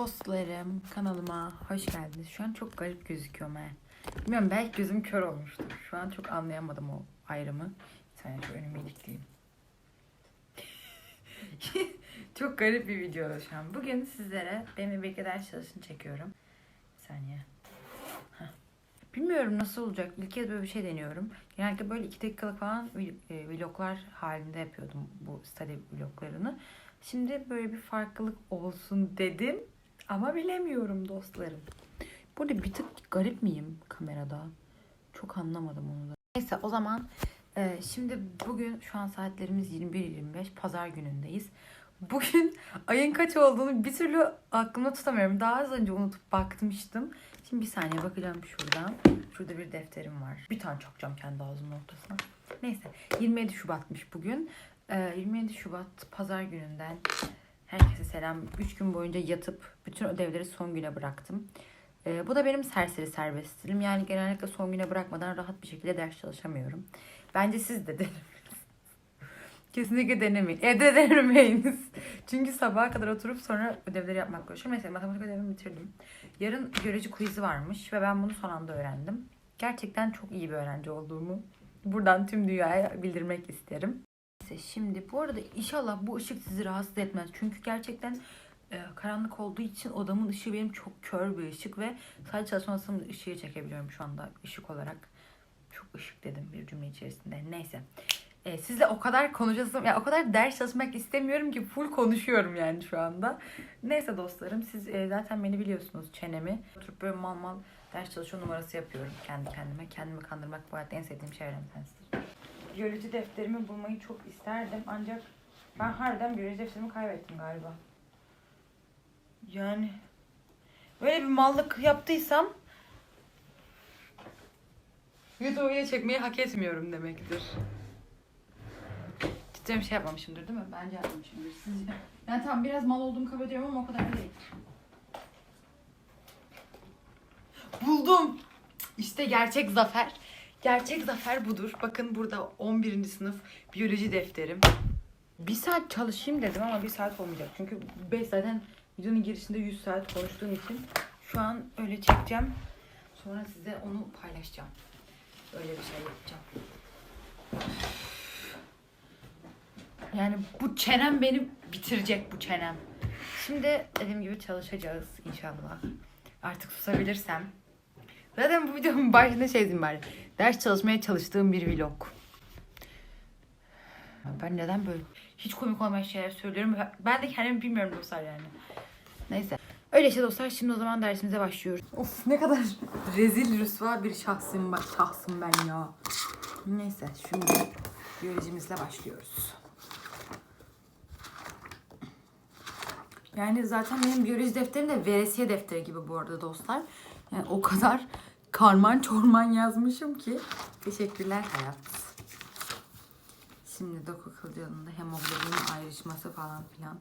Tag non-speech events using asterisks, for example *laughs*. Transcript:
Dostlarım kanalıma hoş geldiniz. Şu an çok garip gözüküyorum he. Bilmiyorum belki gözüm kör olmuştur. Şu an çok anlayamadım o ayrımı. Bir saniye şu önümü ilikleyeyim. *laughs* çok garip bir video şu an. Bugün sizlere benim bir ders çalışını çekiyorum. Bir saniye. Heh. Bilmiyorum nasıl olacak. İlk kez böyle bir şey deniyorum. Genellikle böyle iki dakikalık falan e, vloglar halinde yapıyordum bu study vloglarını. Şimdi böyle bir farklılık olsun dedim. Ama bilemiyorum dostlarım. Burada bir tık garip miyim kamerada? Çok anlamadım onu da. Neyse o zaman e, şimdi bugün şu an saatlerimiz 21.25 pazar günündeyiz. Bugün *laughs* ayın kaç olduğunu bir türlü aklımda tutamıyorum. Daha az önce unutup bakmıştım. Şimdi bir saniye bakacağım şuradan. Şurada bir defterim var. Bir tane çakacağım kendi ağzımın ortasına. Neyse 27 Şubat'mış bugün. E, 27 Şubat pazar gününden Herkese selam. 3 gün boyunca yatıp bütün ödevleri son güne bıraktım. Ee, bu da benim serseri serbest stilim. Yani genellikle son güne bırakmadan rahat bir şekilde ders çalışamıyorum. Bence siz de *laughs* denemeyin. Kesinlikle denemeyin. Evde denemeyiniz. Çünkü sabaha kadar oturup sonra ödevleri yapmak uğraşıyorum. Mesela matematik ödevimi bitirdim. Yarın biyoloji quiz'i varmış ve ben bunu son anda öğrendim. Gerçekten çok iyi bir öğrenci olduğumu buradan tüm dünyaya bildirmek isterim. Neyse şimdi bu arada inşallah bu ışık sizi rahatsız etmez. Çünkü gerçekten e, karanlık olduğu için odamın ışığı benim çok kör bir ışık ve sadece çalışma masamın ışığı çekebiliyorum şu anda ışık olarak. Çok ışık dedim bir cümle içerisinde. Neyse. E, sizle o kadar konuşasım, ya o kadar ders çalışmak istemiyorum ki full konuşuyorum yani şu anda. Neyse dostlarım siz e, zaten beni biliyorsunuz çenemi. Oturup böyle mal mal ders çalışma numarası yapıyorum kendi kendime. Kendimi kandırmak bu hayatta en sevdiğim şeylerden tanesidir biyoloji defterimi bulmayı çok isterdim ancak ben harbiden biyoloji defterimi kaybettim galiba. Yani böyle bir mallık yaptıysam YouTube'a çekmeyi hak etmiyorum demektir. Cidden bir şey yapmamışımdır değil mi? Bence yapmamışımdır. Sizce? Yani tamam biraz mal olduğumu kabul ediyorum ama o kadar değil. Buldum. İşte gerçek zafer. Gerçek zafer budur. Bakın burada 11. sınıf biyoloji defterim. Bir saat çalışayım dedim ama bir saat olmayacak. Çünkü 5 zaten videonun girişinde 100 saat konuştuğum için şu an öyle çekeceğim. Sonra size onu paylaşacağım. Öyle bir şey yapacağım. Yani bu çenem beni bitirecek bu çenem. Şimdi dediğim gibi çalışacağız inşallah. Artık susabilirsem. Zaten bu videonun başında şey diyeyim bari. Ders çalışmaya çalıştığım bir vlog. Ben neden böyle hiç komik olmayan şeyler söylüyorum. Ben de kendimi bilmiyorum dostlar yani. Neyse. Öyle işte dostlar şimdi o zaman dersimize başlıyoruz. Of ne kadar rezil rüsva bir şahsım, ben- şahsım ben ya. Neyse şimdi biyolojimizle başlıyoruz. Yani zaten benim biyoloji defterim de veresiye defteri gibi bu arada dostlar. Yani o kadar karman *laughs* çorman yazmışım ki. Teşekkürler hayat. Şimdi doku kılcalında hemoglobin ayrışması falan filan.